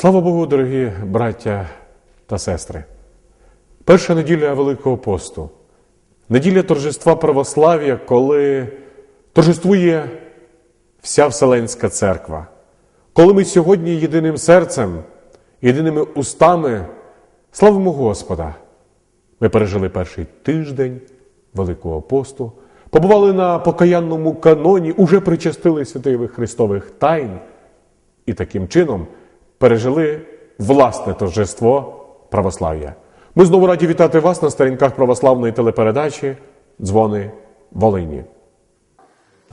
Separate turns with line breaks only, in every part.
Слава Богу, дорогі браття та сестри. Перша неділя Великого посту, неділя торжества православ'я, коли торжествує вся Вселенська церква. Коли ми сьогодні єдиним серцем, єдиними устами славимо Господа. Ми пережили перший тиждень Великого посту, побували на покаянному каноні, уже причастили святих Христових тайн і таким чином пережили власне торжество православ'я. Ми знову раді вітати вас на сторінках православної телепередачі Дзвони Волині.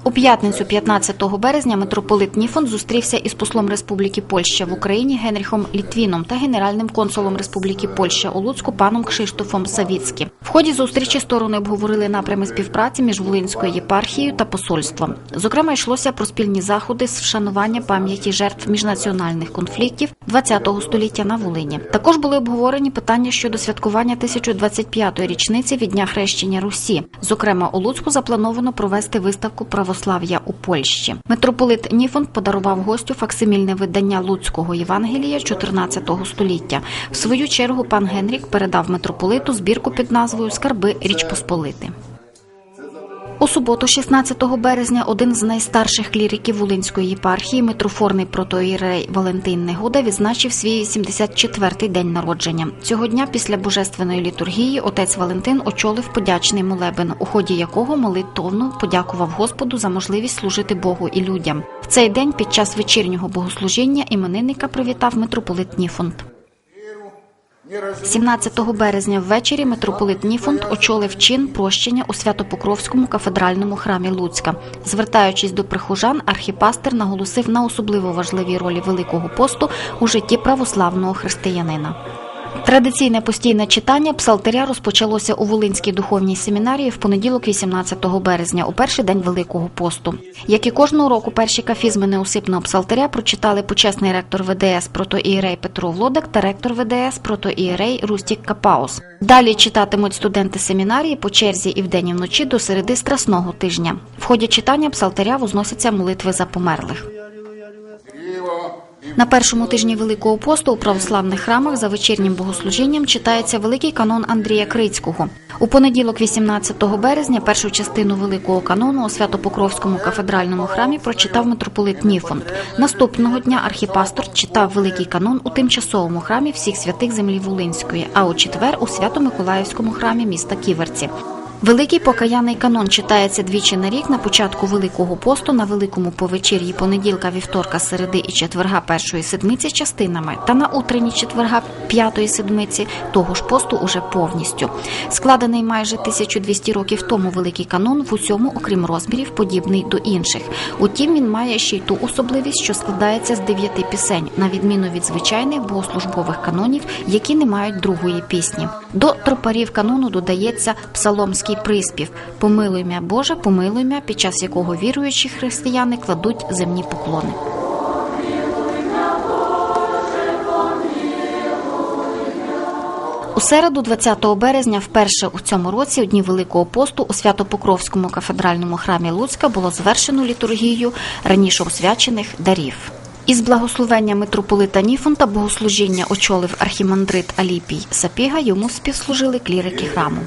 У п'ятницю 15 березня митрополит Ніфон зустрівся із послом Республіки Польща в Україні Генріхом Літвіном та генеральним консулом Республіки Польща у Луцьку паном Кшиштофом Савіцьким. В ході зустрічі сторони обговорили напрями співпраці між Волинською єпархією та посольством. Зокрема, йшлося про спільні заходи з вшанування пам'яті жертв міжнаціональних конфліктів ХХ століття на Волині. Також були обговорені питання щодо святкування 1025-ї річниці від дня хрещення Русі. Зокрема, у Луцьку заплановано провести виставку православ'я у Польщі. Митрополит Ніфон подарував гостю факсимільне видання Луцького Євангелія 14 століття. В свою чергу пан Генрік передав митрополиту збірку під назвою Скарби Річ Посполити. У суботу, 16 березня, один з найстарших кліриків Волинської єпархії, митрофорний протоїрей Валентин Негода, відзначив свій 74-й день народження. Цього дня, після божественної літургії, отець Валентин очолив подячний молебен, у ході якого молитовно подякував Господу за можливість служити Богу і людям. В цей день, під час вечірнього богослужіння, іменинника привітав митрополит Ніфонт. 17 березня ввечері митрополит Ніфонт очолив чин прощення у Святопокровському кафедральному храмі Луцька. Звертаючись до прихожан, архіпастер наголосив на особливо важливій ролі Великого посту у житті православного християнина. Традиційне постійне читання псалтиря розпочалося у Волинській духовній семінарії в понеділок, 18 березня, у перший день Великого посту. Як і кожного року, перші кафізми неусипного псалтиря прочитали почесний ректор ВДС протоієрей Петро Влодик та ректор ВДС протоієрей Рустік Капаус. Далі читатимуть студенти семінарії по черзі і вдень і вночі до середи страсного тижня. В ході читання псалтиря возносяться молитви за померлих. На першому тижні Великого посту у православних храмах за вечірнім богослужінням читається великий канон Андрія Крицького. У понеділок, 18 березня, першу частину великого канону у Святопокровському кафедральному храмі прочитав митрополит Ніфонт. Наступного дня архіпастор читав великий канон у тимчасовому храмі всіх святих землі Волинської, а у четвер у Свято-Миколаївському храмі міста Ківерці. Великий покаяний канон читається двічі на рік на початку Великого посту на Великому повечір'ї понеділка, вівторка, середи і четверга першої седмиці частинами та на утренні четверга п'ятої седмиці того ж посту уже повністю. Складений майже 1200 років тому Великий канон в усьому, окрім розмірів, подібний до інших. Утім, він має ще й ту особливість, що складається з дев'яти пісень, на відміну від звичайних богослужбових канонів, які не мають другої пісні. До тропарів канону додається псаломський приспів Помилуй мя Боже, помилуй під час якого віруючі християни кладуть земні поклони. У середу, 20 березня, вперше у цьому році, у дні Великого посту, у Свято-Покровському кафедральному храмі Луцька було звершено літургію раніше освячених дарів. Із благословення митрополита Ніфонта богослужіння очолив архімандрит Аліпій Сапіга. Йому співслужили клірики храму.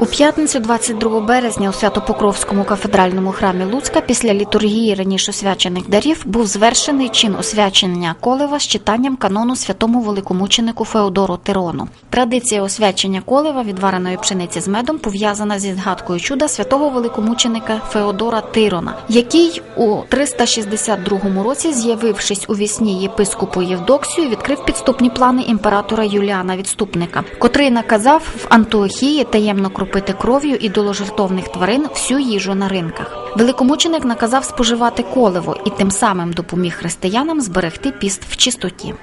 У п'ятницю, 22 березня, у Свято-Покровському кафедральному храмі Луцька після літургії раніше освячених дарів був звершений чин освячення колева з читанням канону святому великомученику Феодору Тирону. Традиція освячення колева відвареної пшениці з медом пов'язана зі згадкою чуда святого великомученика Феодора Тирона, який у 362 році, з'явившись у вісні єпископу Євдоксію, відкрив підступні плани імператора Юліана Відступника, котрий наказав в Антиохії таємно кропити кров'ю ідоложертовних тварин всю їжу на ринках. Великомученик наказав споживати коливо і тим самим допоміг християнам зберегти піст в чистоті.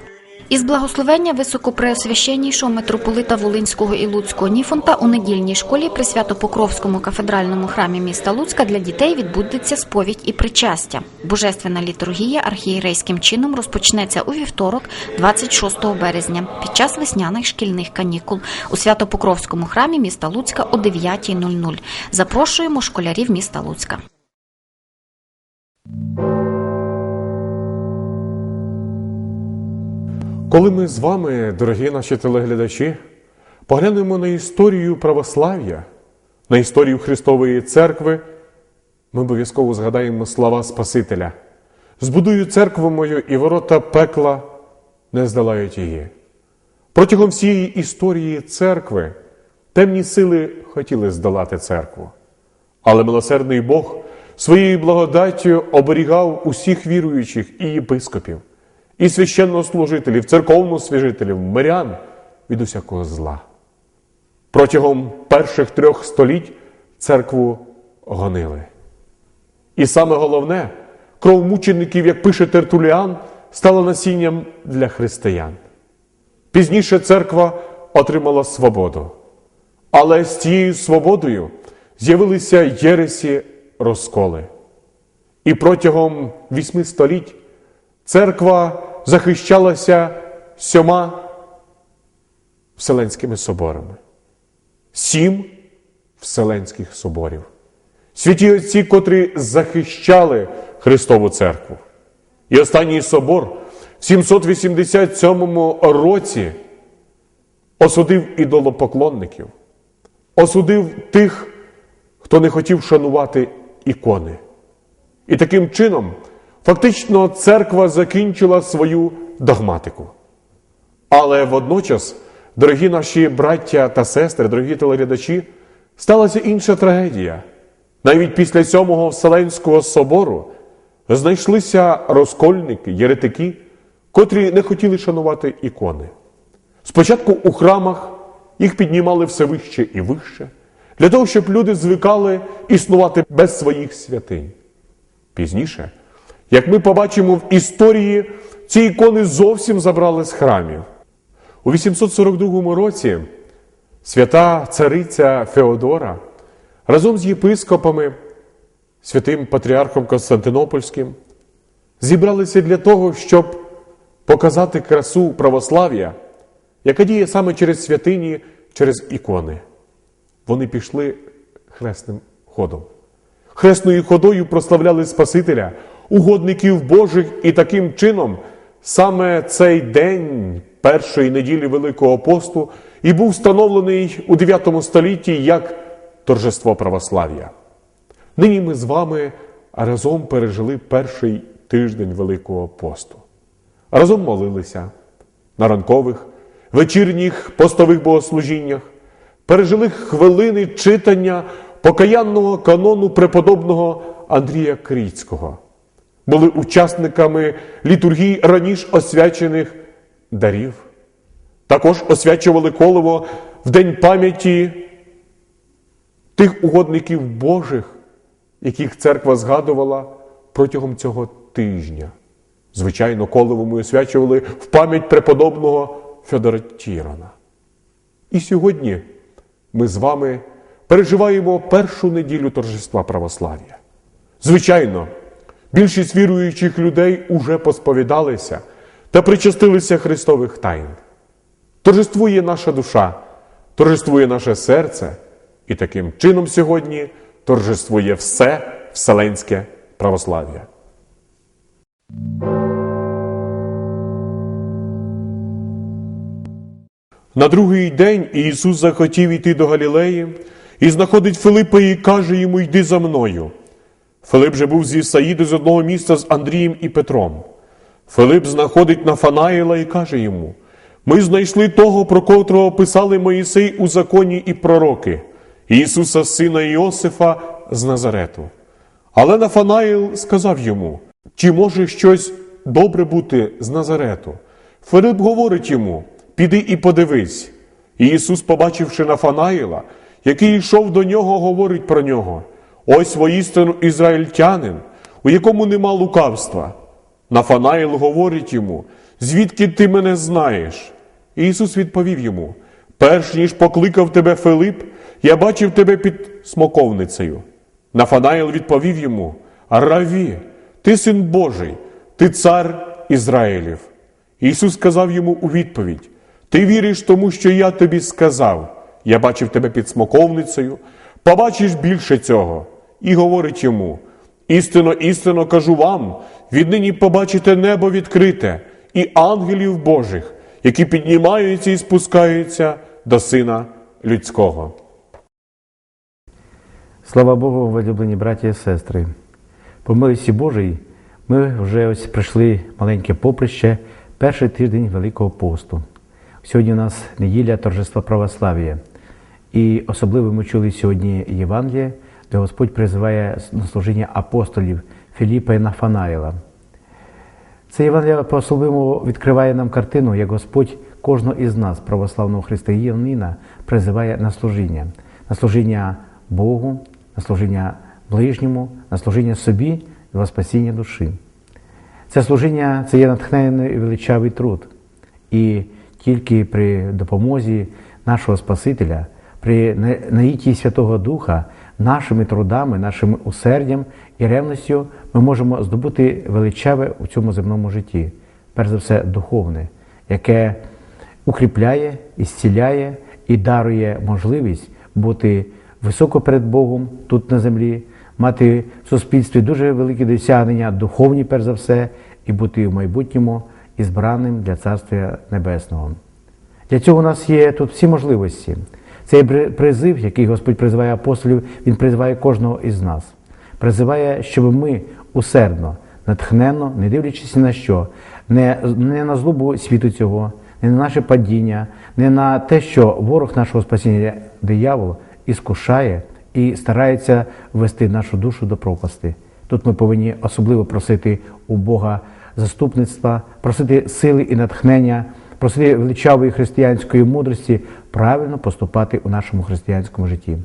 Із благословення високопреосвященнішого митрополита Волинського і Луцького Ніфонта у недільній школі при Свято-Покровському кафедральному храмі міста Луцька для дітей відбудеться сповідь і причастя. Божественна літургія архієрейським чином розпочнеться у вівторок, 26 березня, під час весняних шкільних канікул у Свято-Покровському храмі міста Луцька о 9.00. Запрошуємо школярів міста Луцька.
Коли ми з вами, дорогі наші телеглядачі, поглянемо на історію православ'я, на історію Христової церкви, ми обов'язково згадаємо слова Спасителя. Збудую церкву мою, і ворота пекла не здолають її. Протягом всієї історії церкви темні сили хотіли здолати церкву. Але милосердний Бог своєю благодаттю оберігав усіх віруючих і єпископів, і священнослужителів, церковнослужителів, мирян від усякого зла. Протягом перших трьох століть церкву гонили. І саме головне, кров мучеників, як пише Тертуліан, стала насінням для християн. Пізніше церква отримала свободу. Але з цією свободою з'явилися єресі розколи. І протягом вісьми століть церква захищалася сьома Вселенськими соборами. Сім Вселенських соборів. Святі отці, котрі захищали Христову церкву. І останній собор в 787 році осудив ідолопоклонників, осудив тих, хто не хотів шанувати ікони. І таким чином, фактично, церква закінчила свою догматику. Але водночас, дорогі наші браття та сестри, дорогі телеглядачі, сталася інша трагедія. Навіть після сьомого Вселенського собору знайшлися розкольники, єретики, котрі не хотіли шанувати ікони. Спочатку у храмах їх піднімали все вище і вище, для того, щоб люди звикали існувати без своїх святинь. Пізніше, як ми побачимо в історії, ці ікони зовсім забрали з храмів. У 842 році свята цариця Феодора разом з єпископами, святим патріархом Константинопольським, зібралися для того, щоб показати красу православ'я, яка діє саме через святині, через ікони. Вони пішли хресним ходом. Хресною ходою прославляли Спасителя, угодників Божих, і таким чином саме цей день першої неділі Великого посту і був встановлений у 9 столітті як торжество православ'я. Нині ми з вами разом пережили перший тиждень Великого посту. Разом молилися на ранкових, вечірніх постових богослужіннях, пережили хвилини читання покаянного канону преподобного Андрія Кріцького, були учасниками літургії раніше освячених дарів. Також освячували колево в День пам'яті тих угодників Божих, яких церква згадувала протягом цього тижня. Звичайно, колево ми освячували в пам'ять преподобного Федора Тірона. І сьогодні ми з вами переживаємо першу неділю торжества православ'я. Звичайно, більшість віруючих людей уже посповідалися та причастилися Христових тайн. Торжествує наша душа, торжествує наше серце, і таким чином сьогодні торжествує все вселенське православ'я. На другий день Ісус захотів іти до Галілеї і знаходить Филипа і каже йому Йди за мною. Филип же був зі Саїди з одного міста з Андрієм і Петром. Филип знаходить Нафанаїла і каже йому: Ми знайшли того, про котрого писали Моїсей у законі і пророки, Ісуса, сина Іосифа з Назарету. Але Нафанаїл сказав йому: Чи може щось добре бути з Назарету? Филип говорить йому: Піди і подивись. І Ісус, побачивши Нафанаїла, який йшов до нього, говорить про нього: Ось воістину ізраїльтянин, у якому нема лукавства. Нафанаїл говорить йому, звідки ти мене знаєш? І Ісус відповів йому: Перш ніж покликав тебе Филип, я бачив тебе під смоковницею. Нафанаїл відповів йому: Раві, ти син Божий, ти цар Ізраїлів. Ісус сказав йому у відповідь: Ти віриш тому, що я тобі сказав. Я бачив тебе під смоковницею, побачиш більше цього. І говорить йому: Істинно, істинно кажу вам, віднині побачите небо відкрите і ангелів Божих, які піднімаються і спускаються до Сина Людського.
Слава Богу, улюблені браті і сестри. По милості Божій ми вже ось прийшли маленьке поприще, перший тиждень Великого посту. Сьогодні у нас неділя торжества православ'я. І особливо ми чули сьогодні Євангеліє, де Господь призиває на служіння апостолів Філіпа і Нафанаїла. Це Євангелія по-особливому відкриває нам картину, як Господь кожного із нас, православного християнина, призиває на служіння, на служіння Богу, на служіння ближньому, на служіння собі і спасіння душі. Це служіння це є натхненний і величавий труд. І тільки при допомозі нашого Спасителя, при наїтті Святого Духа, нашими трудами, нашим усердям і ревністю ми можемо здобути величаве у цьому земному житті, перш за все духовне, яке укріпляє, ісціляє і дарує можливість бути високо перед Богом тут на землі, мати в суспільстві дуже великі досягнення, духовні, перш за все, і бути в майбутньому ізбраним для Царства Небесного. Для цього у нас є тут всі можливості. Цей призив, який Господь призиває апостолів, Він призиває кожного із нас. Призиває, щоб ми усердно, натхненно, не дивлячись на що, не, не на злобу світу цього, не на наше падіння, не на те, що ворог нашого спасіння, диявол, іскушає і старається ввести нашу душу до пропасти. Тут ми повинні особливо просити у Бога заступництва, просити сили і натхнення, просити величавої християнської мудрості правильно поступати у нашому християнському житті.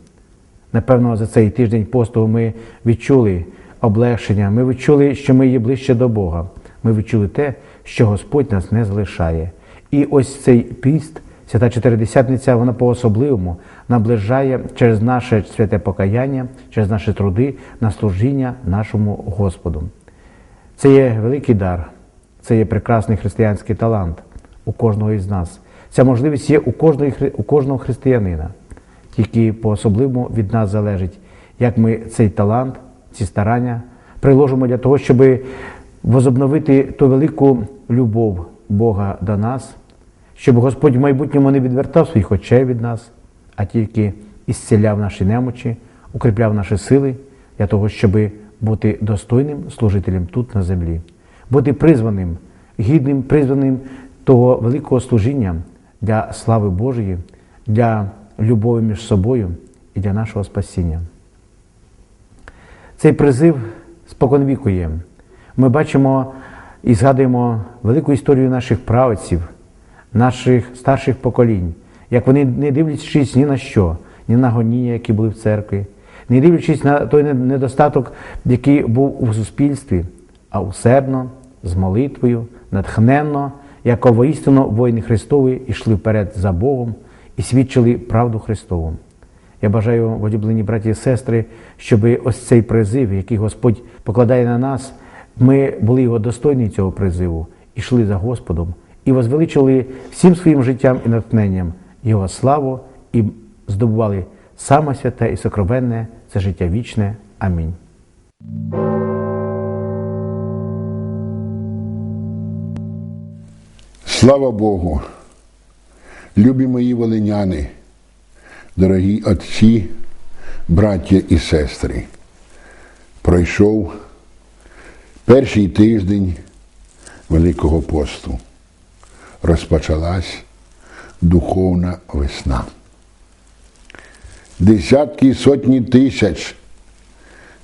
Напевно, за цей тиждень посту ми відчули облегшення, ми відчули, що ми є ближче до Бога. Ми відчули те, що Господь нас не залишає. І ось цей піст, свята Чотиридесятниця, вона по-особливому наближає через наше святе покаяння, через наші труди на служіння нашому Господу. Це є великий дар, це є прекрасний християнський талант у кожного із нас. Ця можливість є у кожного, у кожного християнина. Тільки по-особливому від нас залежить, як ми цей талант, ці старання приложимо для того, щоб возобновити ту велику любов Бога до нас, щоб Господь в майбутньому не відвертав своїх очей від нас, а тільки ісціляв наші немочі, укріпляв наші сили для того, щоб бути достойним служителем тут на землі, бути призваним, гідним, призваним того великого служіння для слави Божої, для любові між собою і для нашого спасіння. Цей призив споконвіку є. Ми бачимо і згадуємо велику історію наших праведців, наших старших поколінь, як вони, не дивлячись ні на що, ні на гоніння, які були в церкві, не дивлячись на той недостаток, який був у суспільстві, а усердно, з молитвою, натхненно, як воістину воїни Христові йшли вперед за Богом і свідчили правду Христову. Я бажаю, улюблені браті і сестри, щоб ось цей призив, який Господь покладає на нас, ми були його достойні цього призиву, йшли за Господом і возвеличили всім своїм життям і натхненням Його славу і здобували саме святе і сокровенне це життя вічне. Амінь.
Слава Богу, любі мої волиняни, дорогі отці, браття і сестри. Пройшов перший тиждень Великого посту. Розпочалась духовна весна. Десятки сотні тисяч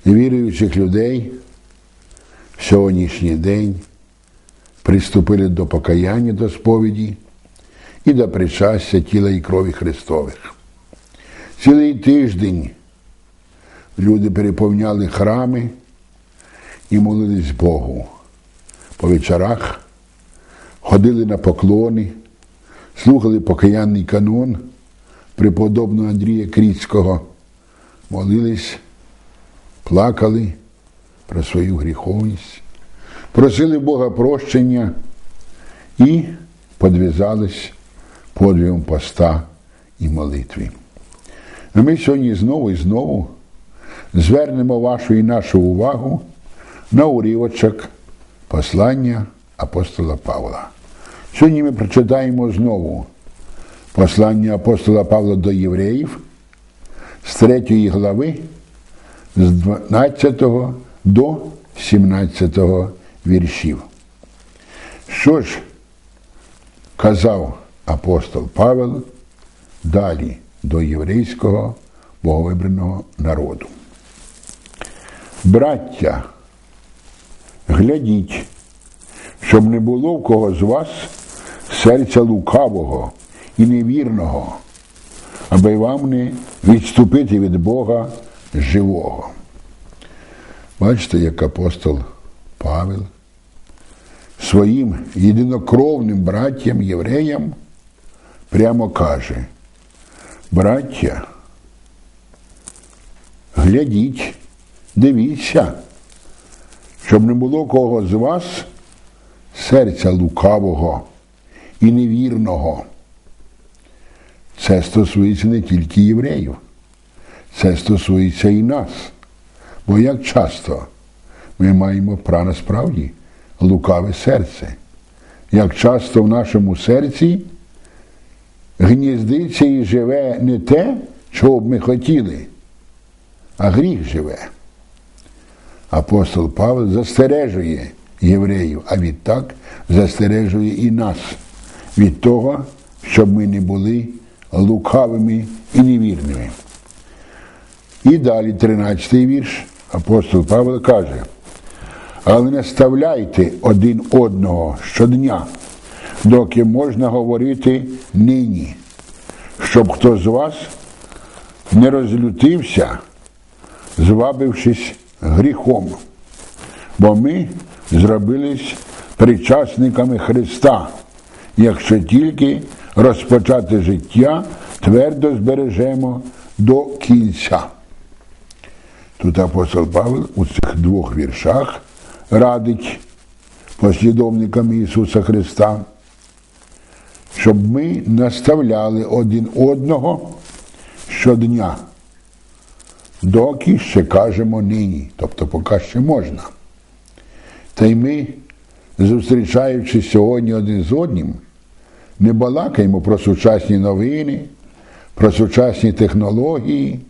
віруючих людей в сьогоднішній день приступили до покаяння до сповіді і до причастя тіла і крові Христових. Цілий тиждень люди переповняли храми і молились Богу. По вечорах ходили на поклони, слухали покаянний канон преподобного Андрія Кріцького, молились, плакали про свою гріховність просили Бога прощення і подвізались подвигом поста і молитві. А ми сьогодні знову і знову звернемо вашу і нашу увагу на урівочок послання апостола Павла. Сьогодні ми прочитаємо знову послання апостола Павла до євреїв з 3 глави, з 12 до 17 віршів. Що ж казав апостол Павел далі до єврейського боговибраного народу? Браття, глядіть, щоб не було в кого з вас серця лукавого і невірного, аби вам не відступити від Бога живого. Бачите, як апостол Павел своїм єдинокровним браттям євреям прямо каже, браття, глядіть, дивіться, щоб не було кого з вас серця лукавого і невірного. Це стосується не тільки євреїв, це стосується і нас. Бо як часто ми маємо про насправді лукаве серце, як часто в нашому серці гніздиться і живе не те, чого б ми хотіли, а гріх живе. Апостол Павел застережує євреїв, а відтак застережує і нас від того, щоб ми не були лукавими і невірними. І далі 13-й вірш апостол Павло каже, але не ставляйте один одного щодня, доки можна говорити нині, щоб хто з вас не розлютився, звабившись гріхом. Бо ми зробились причасниками Христа, якщо тільки розпочати життя твердо збережемо до кінця. Тут апостол Павел у цих двох віршах радить послідовникам Ісуса Христа, щоб ми наставляли один одного щодня, доки ще кажемо нині, тобто поки ще можна. Та й ми, зустрічаючись сьогодні один з одним, не балакаємо про сучасні новини, про сучасні технології,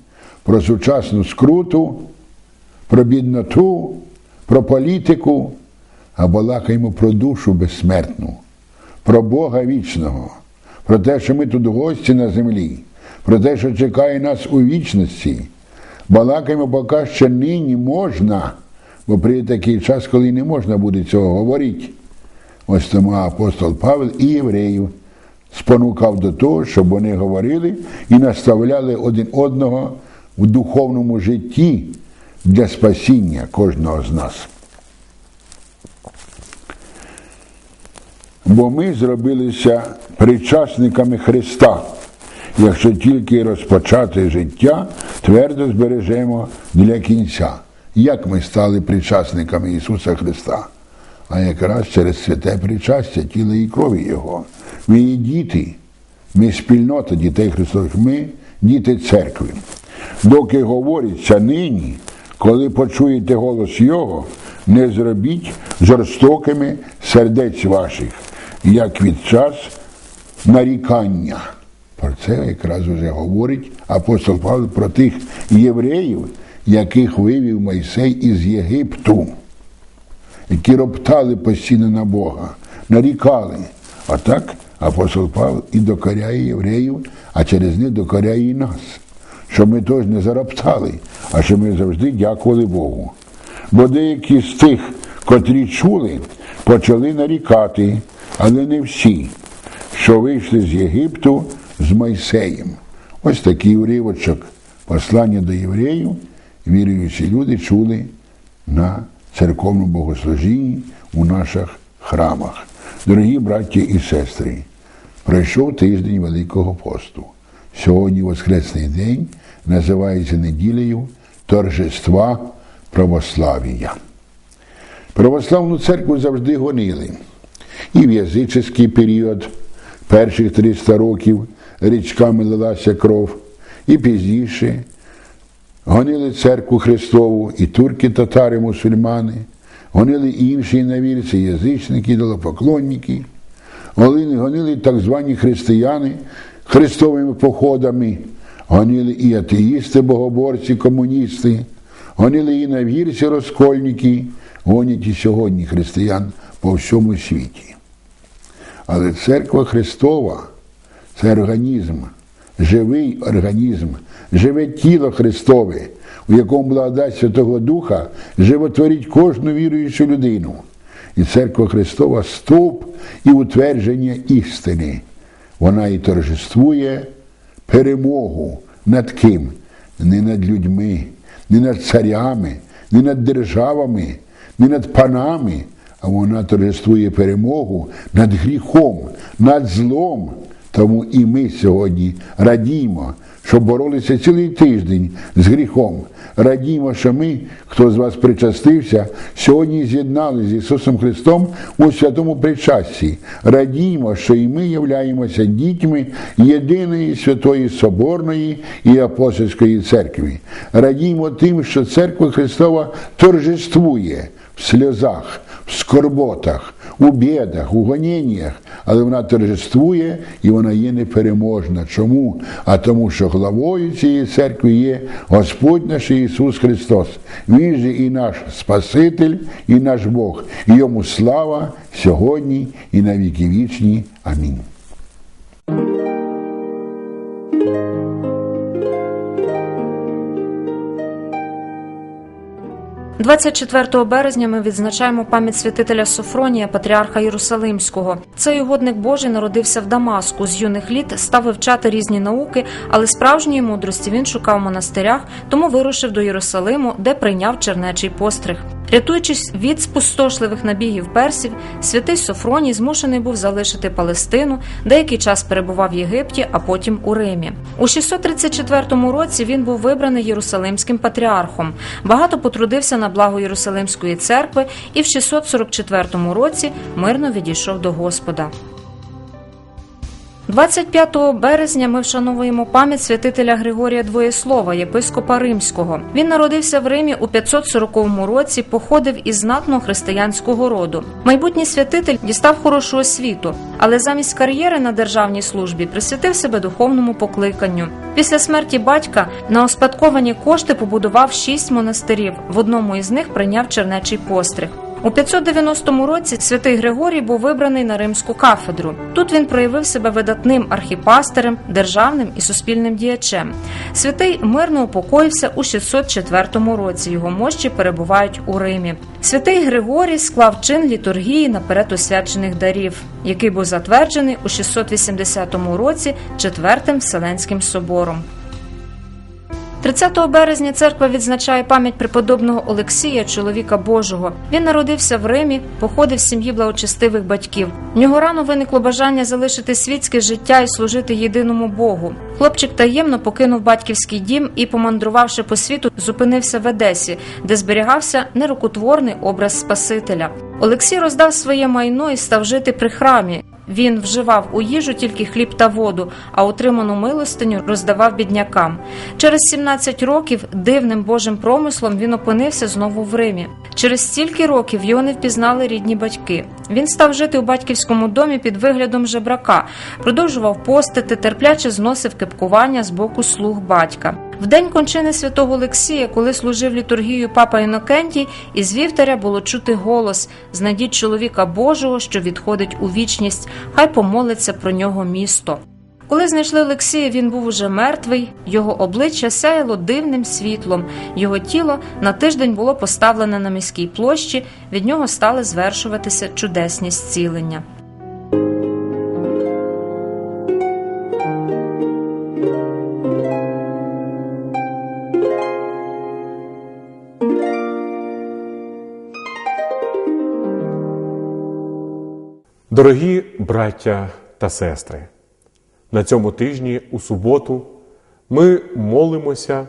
про сучасну скруту, про бідноту, про політику, а балакаємо про душу безсмертну, про Бога вічного, про те, що ми тут гості на землі, про те, що чекає нас у вічності. Балакаємо, поки ще нині можна, бо прийде такий час, коли не можна буде цього говорити. Ось тому апостол Павел і євреїв спонукав до того, щоб вони говорили і наставляли один одного в духовному житті для спасіння кожного з нас. Бо ми зробилися причасниками Христа, якщо тільки розпочати життя, твердо збережемо для кінця. Як ми стали причасниками Ісуса Христа? А якраз через святе причастя тіла і крові Його. Ми є діти, ми спільнота дітей Христових, ми діти церкви. Доки говориться нині, коли почуєте голос Його, не зробіть жорстокими сердець ваших, як від час нарікання. Про це якраз уже говорить апостол Павло про тих євреїв, яких вивів Мойсей із Єгипту, які роптали постійно на Бога, нарікали. А так апостол Павло і докоряє євреїв, а через них докоряє і нас, щоб ми теж не зароптали, а щоб ми завжди дякували Богу. Бо деякі з тих, котрі чули, почали нарікати, але не всі, що вийшли з Єгипту з Мойсеєм. Ось такий уривочок послання до євреїв, віруючі люди чули на церковному богослужінні у наших храмах. Дорогі браті і сестри, пройшов тиждень Великого посту. Сьогодні Воскресний день називається неділею торжества православія. Православну церкву завжди гонили. І в язичний період, перших 300 років, річками лилася кров, і пізніше гонили церкву Христову, і турки, татари, мусульмани, гонили інші навірці, язичники, ідолопоклонники, Гонили, гонили так звані християни хрестовими походами, гонили і атеїсти, богоборці, комуністи, гонили і навірці розкольники, гонять і сьогодні християн по всьому світі. Але церква Христова це організм, живий організм, живе тіло Христове, у якому благодать Святого Духа животворить кожну віруючу людину. І церква Христова стовп і утвердження істини. Вона і торжествує перемогу над ким? Не над людьми, не над царями, не над державами, не над панами, а вона торжествує перемогу над гріхом, над злом. Тому і ми сьогодні радіємо, що боролися цілий тиждень з гріхом. Радіємо, що ми, хто з вас причастився, сьогодні з'єднали з Ісусом Христом у святому причасті. Радіємо, що і ми являємося дітьми єдиної святої Соборної і апостольської церкви. Радіємо тим, що церква Христова торжествує в сльозах, в скорботах, у бідах, у гоніннях, але вона торжествує і вона є непереможна. Чому? А тому, що главою цієї церкви є Господь наш Ісус Христос. Він же і наш Спаситель, і наш Бог. І йому слава сьогодні і на віки вічні. Амінь.
24 березня ми відзначаємо пам'ять святителя Софронія, патріарха Єрусалимського. Цей угодник Божий народився в Дамаску. З юних літ став вивчати різні науки, але справжньої мудрості він шукав в монастирях, тому вирушив до Єрусалиму, де прийняв чернечий постриг. Рятуючись від спустошливих набігів персів, святий Софроній змушений був залишити Палестину, деякий час перебував в Єгипті, а потім у Римі. У 634 році він був вибраний Єрусалимським патріархом. Багато потрудився на благо Єрусалимської церкви і в 644 році мирно відійшов до Господа. 25 березня ми вшановуємо пам'ять святителя Григорія Двоєслова, єпископа Римського. Він народився в Римі у 540 році, походив із знатного християнського роду. Майбутній святитель дістав хорошу освіту, але замість кар'єри на державній службі присвятив себе духовному покликанню. Після смерті батька на успадковані кошти побудував шість монастирів. В одному із них прийняв чернечий постриг. У 590 році святий Григорій був вибраний на римську кафедру. Тут він проявив себе видатним архіпастерем, державним і суспільним діячем. Святий мирно упокоївся у 604 році. Його мощі перебувають у Римі. Святий Григорій склав чин літургії наперед освячених дарів, який був затверджений у 680 році четвертим Вселенським собором. 30 березня церква відзначає пам'ять преподобного Олексія, чоловіка Божого. Він народився в Римі, походив з сім'ї благочестивих батьків. В нього рано виникло бажання залишити світське життя і служити єдиному Богу. Хлопчик таємно покинув батьківський дім і, помандрувавши по світу, зупинився в Едесі, де зберігався нерукотворний образ Спасителя. Олексій роздав своє майно і став жити при храмі. Він вживав у їжу тільки хліб та воду, а отриману милостиню роздавав біднякам. Через 17 років дивним Божим промислом він опинився знову в Римі. Через стільки років його не впізнали рідні батьки. Він став жити у батьківському домі під виглядом жебрака, продовжував постити, терпляче зносив кепкування з боку слуг батька. В день кончини святого Олексія, коли служив літургію папа Інокентій, із вівтаря було чути голос. Знайдіть чоловіка Божого, що відходить у вічність, хай помолиться про нього місто. Коли знайшли Олексія, він був уже мертвий, його обличчя сяяло дивним світлом, його тіло на тиждень було поставлене на міській площі, від нього стали звершуватися чудесні зцілення.
Дорогі браття та сестри, на цьому тижні у суботу ми молимося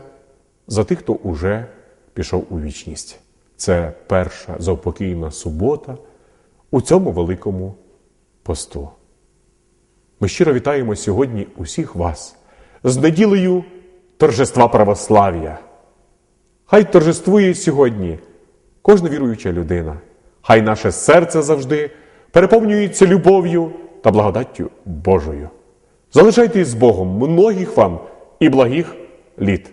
за тих, хто уже пішов у вічність. Це перша заупокійна субота у цьому великому посту. Ми щиро вітаємо сьогодні усіх вас з неділею торжества православ'я. Хай торжествує сьогодні кожна віруюча людина. Хай наше серце завжди переповнюється любов'ю та благодаттю Божою. Залишайтесь з Богом многих вам і благих літ.